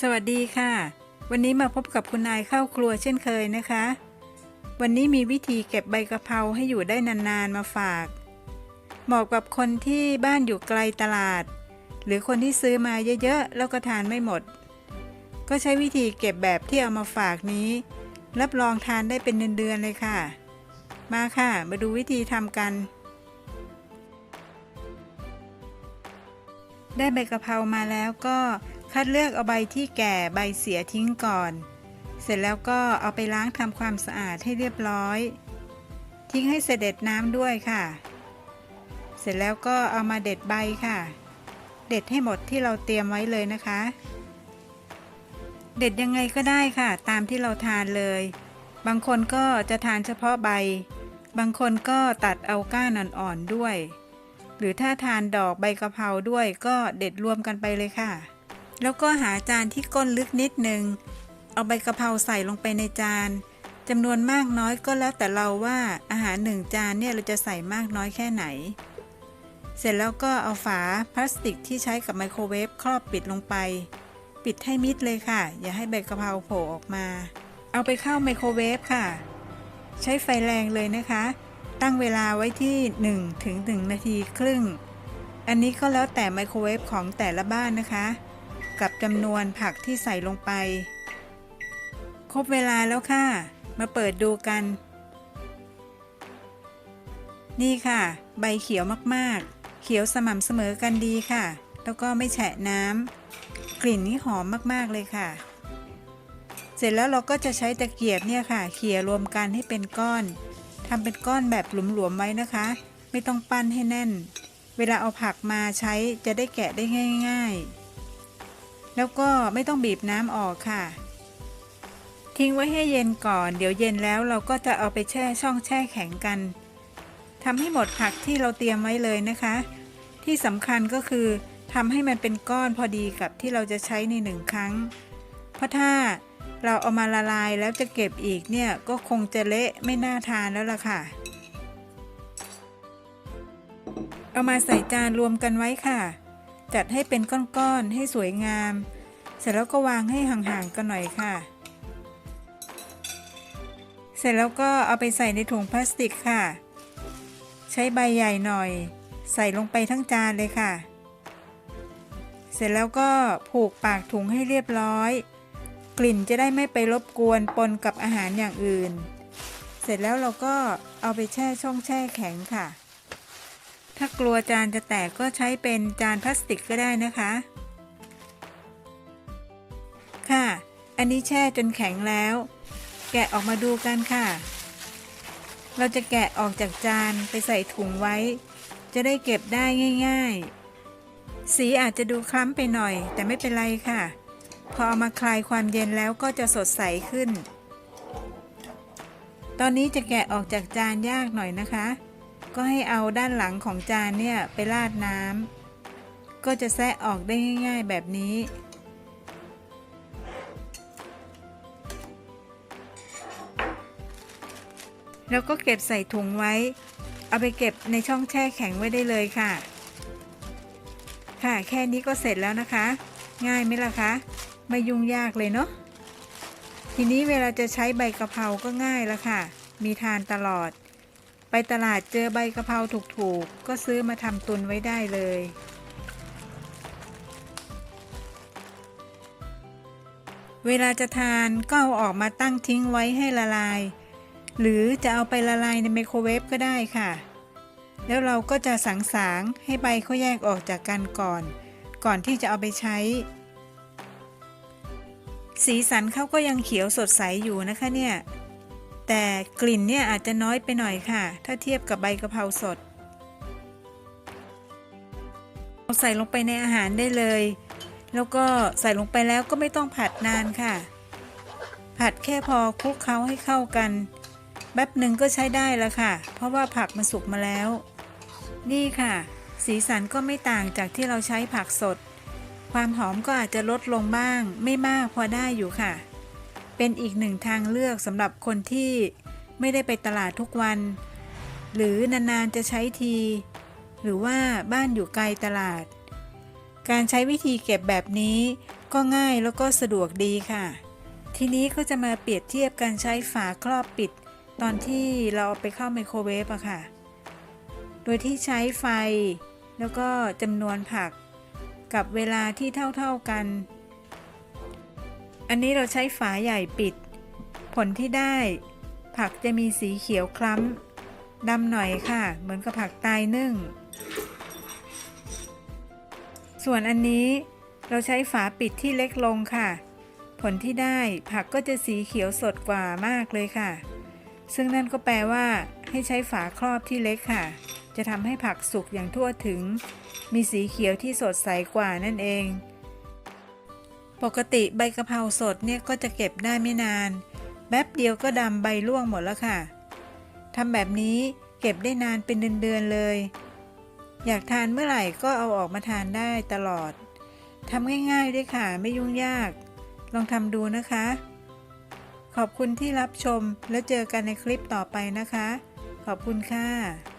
สวัสดีค่ะ วันนี้มาพบกับคุณนายเข้าครัวเช่นเคยนะคะ วันนี้มีวิธีเก็บใบกะเพราให้อยู่ได้นานๆมาฝาก เหมาะกับคนที่บ้านอยู่ไกลตลาด หรือคนที่ซื้อมาเยอะๆ แล้วก็ทานไม่หมด ก็ใช้วิธีเก็บแบบที่เอามาฝากนี้ รับรองทานได้เป็นเดือนๆเลยค่ะ มาค่ะ มาดูวิธีทำกัน ได้ใบกะเพรามาแล้วก็ คัดเลือกเอาใบที่แก่ใบเสียทิ้งก่อน เสร็จแล้วก็เอาไปล้างทำความสะอาดให้เรียบร้อย ทิ้งให้เสด็จน้ำด้วยค่ะ เสร็จแล้วก็เอามาเด็ดใบค่ะ เด็ดให้หมดที่เราเตรียมไว้เลยนะคะ เด็ดยังไงก็ได้ค่ะ ตามที่เราทานเลย บางคนก็จะทานเฉพาะใบ บางคนก็ตัดเอาก้านอ่อนๆด้วย หรือถ้าทานดอกใบกะเพราด้วยก็เด็ดรวมกันไปเลยค่ะ แล้วก็หาจานที่ก้นลึกนิดนึง เอาใบกะเพราใส่ลงไปในจานจำนวนมากน้อยก็แล้วแต่เราว่าอาหารหนึ่งจานเนี่ยเราจะใส่มากน้อยแค่ไหน เสร็จแล้วก็เอาฝาพลาสติกที่ใช้กับไมโครเวฟครอบปิดลงไป ปิดให้มิดเลยค่ะ อย่าให้ใบกะเพราโผล่ออกมา เอาไปเข้าไมโครเวฟค่ะ ใช้ไฟแรงเลยนะคะ ตั้งเวลาไว้ที่1ถึง1นาทีครึ่ง อันนี้ก็แล้วแต่ไมโครเวฟของแต่ละบ้านนะคะ กับจำนวนผักที่ใส่ลงไป ครบเวลาแล้วค่ะ มาเปิดดูกัน นี่ค่ะ ใบเขียวมากๆ เขียวสม่ำเสมอกันดีค่ะ แล้วก็ไม่แฉะน้ำกลิ่นนี่หอมมากๆเลยค่ะ เสร็จแล้วเราก็จะใช้ตะเกียบเนี่ยค่ะ เขี่ยรวมกันให้เป็นก้อนทำเป็นก้อนแบบหลวมๆไว้นะคะ ไม่ต้องปั้นให้แน่น เวลาเอาผักมาใช้จะได้แกะได้ง่าย ๆ แล้วก็ไม่ต้องบีบน้ำออกค่ะ ทิ้งไว้ให้เย็นก่อน เดี๋ยวเย็นแล้วเราก็จะเอาไปแช่ช่องแช่แข็งกันทำให้หมดผักที่เราเตรียมไว้เลยนะคะ ที่สำคัญก็คือทำให้มันเป็นก้อนพอดีกับที่เราจะใช้ในหนึ่งครั้ง เพราะถ้าเราเอามาละลายแล้วจะเก็บอีกเนี่ยก็คงจะเละไม่น่าทานแล้วล่ะค่ะ เอามาใส่จานรวมกันไว้ค่ะ จัดให้เป็นก้อนๆให้สวยงาม เสร็จแล้วก็วางให้ห่างๆกันหน่อยค่ะ เสร็จแล้วก็เอาไปใส่ในถุงพลาสติกค่ะ ใช้ใบใหญ่หน่อย ใส่ลงไปทั้งจานเลยค่ะ เสร็จแล้วก็ผูกปากถุงให้เรียบร้อย กลิ่นจะได้ไม่ไปรบกวนปนกับอาหารอย่างอื่น เสร็จแล้วเราก็เอาไปแช่ช่องแช่แข็งค่ะ ถ้ากลัวจานจะแตกก็ใช้เป็นจานพลาสติกก็ได้นะคะ ค่ะ อันนี้แช่จนแข็งแล้ว แกะออกมาดูกันค่ะ เราจะแกะออกจากจานไปใส่ถุงไว้ จะได้เก็บได้ง่าย ๆ สีอาจจะดูคล้ำไปหน่อย แต่ไม่เป็นไรค่ะ พอเอามาคลายความเย็นแล้วก็จะสดใสขึ้น ตอนนี้จะแกะออกจากจานยากหน่อยนะคะ ก็ให้เอาด้านหลังของจานเนี่ยไปราดน้ำก็จะแซะออกได้ง่าย ๆ แบบนี้ แล้วก็เก็บใส่ถุงไว้ เอาไปเก็บในช่องแช่แข็งไว้ได้เลยค่ะ ค่ะแค่นี้ก็เสร็จแล้วนะคะ ง่ายไหมล่ะคะไม่ยุ่งยากเลยเนาะทีนี้เวลาจะใช้ใบกะเพราก็ง่ายแล้วค่ะ มีทานตลอด ไปตลาดเจอใบกะเพราถูกๆ ก็ซื้อมาทำตุนไว้ได้เลย เวลาจะทานก็เอาออกมาตั้งทิ้งไว้ให้ละลาย หรือจะเอาไปละลายในไมโครเวฟก็ได้ค่ะ แล้วเราก็จะสังสางให้ใบเขาแยกออกจากกันก่อน ก่อนที่จะเอาไปใช้ สีสันเขาก็ยังเขียวสดใสอยู่นะคะเนี่ย แต่กลิ่นเนี่ยอาจจะน้อยไปหน่อยค่ะ ถ้าเทียบกับใบกะเพราสด เอาใส่ลงไปในอาหารได้เลย แล้วก็ใส่ลงไปแล้วก็ไม่ต้องผัดนานค่ะ ผัดแค่พอคลุกเคล้าให้เข้ากัน แป๊บหนึ่งก็ใช้ได้แล้วค่ะ เพราะว่าผักมันสุกมาแล้ว นี่ค่ะ สีสันก็ไม่ต่างจากที่เราใช้ผักสด ความหอมก็อาจจะลดลงบ้าง ไม่มากพอได้อยู่ค่ะ เป็นอีกหนึ่งทางเลือกสำหรับคนที่ไม่ได้ไปตลาดทุกวัน หรือนานๆจะใช้ที หรือว่าบ้านอยู่ไกลตลาด การใช้วิธีเก็บแบบนี้ก็ง่ายแล้วก็สะดวกดีค่ะ ทีนี้ก็จะมาเปรียบเทียบการใช้ฝาครอบปิด ตอนที่เราเอาไปเข้าไมโครเวฟอะค่ะ โดยที่ใช้ไฟ แล้วก็จำนวนผัก กับเวลาที่เท่าๆกัน อันนี้เราใช้ฝาใหญ่ปิด ผลที่ได้ ผักจะมีสีเขียวคล้ำดำหน่อยค่ะ เหมือนกับผักตายนึ่ง ส่วนอันนี้เราใช้ฝาปิดที่เล็กลงค่ะ ผลที่ได้ผักก็จะสีเขียวสดกว่ามากเลยค่ะ ซึ่งนั่นก็แปลว่า ให้ใช้ฝาครอบที่เล็กค่ะ จะทำให้ผักสุกอย่างทั่วถึง มีสีเขียวที่สดใสกว่านั่นเอง ปกติใบกะเพราสดเนี่ยก็จะเก็บได้ไม่นาน แป๊บเดียวก็ดำใบร่วงหมดแล้วค่ะทำแบบนี้เก็บได้นานเป็นเดือนๆเลย อยากทานเมื่อไหร่ก็เอาออกมาทานได้ตลอดทำง่ายๆด้วยค่ะไม่ยุ่งยาก ลองทำดูนะคะ ขอบคุณที่รับชมแล้วเจอกันในคลิปต่อไปนะคะ ขอบคุณค่ะ